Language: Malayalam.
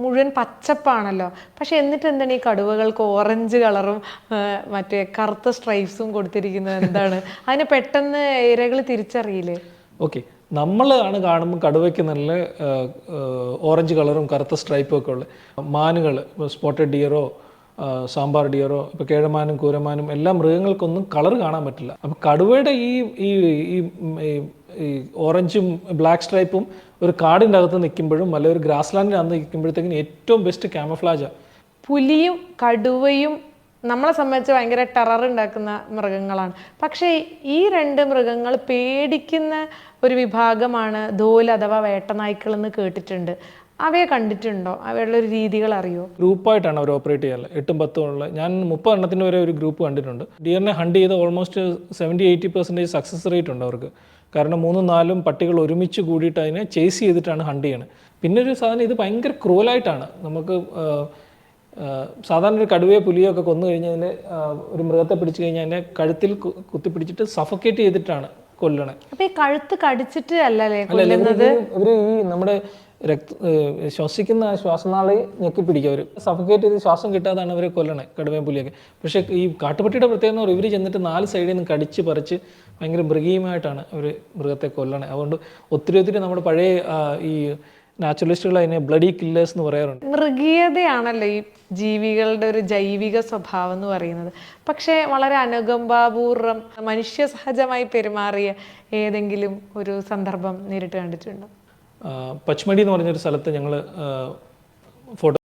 മുഴുവൻ പച്ചപ്പാണല്ലോ. പക്ഷെ എന്നിട്ട് എന്താണ് ഈ കടുവകൾക്ക് ഓറഞ്ച് കളറും മറ്റേ കറുത്ത സ്ട്രൈപ്സും കൊടുത്തിരിക്കുന്നത് എന്താണ്? അതിനെ പെട്ടെന്ന് ഇരകൾ തിരിച്ചറിയില്ലേ? ഓക്കെ. നമ്മളാണ് കാണുമ്പോൾ കടുവയ്ക്ക് നല്ല ഓറഞ്ച് കളറും കറുത്ത സ്ട്രൈപ്പും ഒക്കെ ഉള്ളത് മാനുകൾ സ്പോട്ടഡ് ഡിയറോ സാമ്പാർ ഡിയറോ ഇപ്പോൾ കേഴമാനും കൂരമാനും എല്ലാ മൃഗങ്ങൾക്കൊന്നും കളർ കാണാൻ പറ്റില്ല. അപ്പോൾ കടുവയുടെ ഈ ഈ ഈ ഓറഞ്ചും ബ്ലാക്ക് സ്ട്രൈപ്പും ഒരു കാടിന്റെ അകത്ത് നിൽക്കുമ്പോഴും അല്ലെങ്കിൽ ഒരു ഗ്രാസ് ലാൻഡിനകത്ത് നിൽക്കുമ്പോഴത്തേക്കും ഏറ്റവും ബെസ്റ്റ് ക്യാമഫ്ലാജാണ് പുലിയും കടുവയും നമ്മളെ സംബന്ധിച്ച് ഭയങ്കര ടെറർ ഉണ്ടാക്കുന്ന മൃഗങ്ങളാണ്. പക്ഷേ ഈ രണ്ട് മൃഗങ്ങൾ പേടിക്കുന്ന ഒരു വിഭാഗമാണ് ധോൽ അഥവാ വേട്ടനായ്ക്കൾ എന്ന് കേട്ടിട്ടുണ്ട്. അവയെ കണ്ടിട്ടുണ്ടോ? അവയുടെ ഒരു രീതികൾ അറിയോ? ഗ്രൂപ്പായിട്ടാണ് അവർ ഓപ്പറേറ്റ് ചെയ്യാറ്. എട്ടും പത്തും ഉള്ള ഞാൻ മുപ്പത് എണ്ണത്തിന് വരെ ഒരു ഗ്രൂപ്പ് കണ്ടിട്ടുണ്ട്. ഡിയറിനെ ഹണ്ട് ചെയ്ത് almost seventy eighty percentage success rate ഉണ്ട് അവർക്ക്. കാരണം മൂന്നും നാലും പട്ടികൾ ഒരുമിച്ച് കൂടിയിട്ട് അതിനെ ചേസ് ചെയ്തിട്ടാണ് ഹണ്ട് ചെയ്യണത്. പിന്നെ ഒരു സാധനം ഇത് ഭയങ്കര ക്രൂവലായിട്ടാണ് നമുക്ക് സാധാരണ ഒരു കടുവയോ പുലിയോ ഒക്കെ കൊന്നു കഴിഞ്ഞാൽ ഒരു മൃഗത്തെ പിടിച്ചു കഴിഞ്ഞാൽ അതിനെ കഴുത്തിൽ കുത്തിപ്പിടിച്ചിട്ട് സഫക്കേറ്റ് ചെയ്തിട്ടാണ് കൊല്ലണേ. അപ്പൊ ഈ കഴുത്ത് കടിച്ചിട്ട് അല്ലല്ലേ കൊല്ലുന്നത്? ഇവർ ഈ നമ്മുടെ രക്ത ശ്വസിക്കുന്ന ശ്വാസനാളി ഞെക്കി പിടിക്കുക അവർ സഫക്കേറ്റ് ചെയ്ത് ശ്വാസം കിട്ടാതാണ് അവരെ കൊല്ലണേ കടുവയും പുലിയൊക്കെ. പക്ഷേ ഈ കാട്ടുപട്ടിയുടെ പ്രത്യേകത എന്ന് ഇവർ ചെന്നിട്ട് നാല് സൈഡിൽ നിന്ന് കടിച്ച് പറിച്ച് ഭയങ്കര മൃഗീയമായിട്ടാണ് അവർ മൃഗത്തെ കൊല്ലണേ. അതുകൊണ്ട് ഒത്തിരി ഒത്തിരി നമ്മുടെ പഴയ ഈ നാച്ചുറലിസ്റ്റുകൾ അതിനെ ബ്ലഡി കില്ലേഴ്സ് എന്ന് പറയാറുണ്ട്. മൃഗീയതയാണല്ലോ ഈ ജീവികളുടെ ഒരു ജൈവിക സ്വഭാവം എന്ന് പറയുന്നത്. പക്ഷേ വളരെ അനുകമ്പാപൂർവം മനുഷ്യ സഹജമായി പെരുമാറിയ ഏതെങ്കിലും ഒരു സന്ദർഭം നേരിട്ട് കണ്ടിട്ടുണ്ടോ? പച്ചമടി പച്മടി എന്ന് പറഞ്ഞൊരു സ്ഥലത്ത് ഞങ്ങൾ ഫോട്ടോ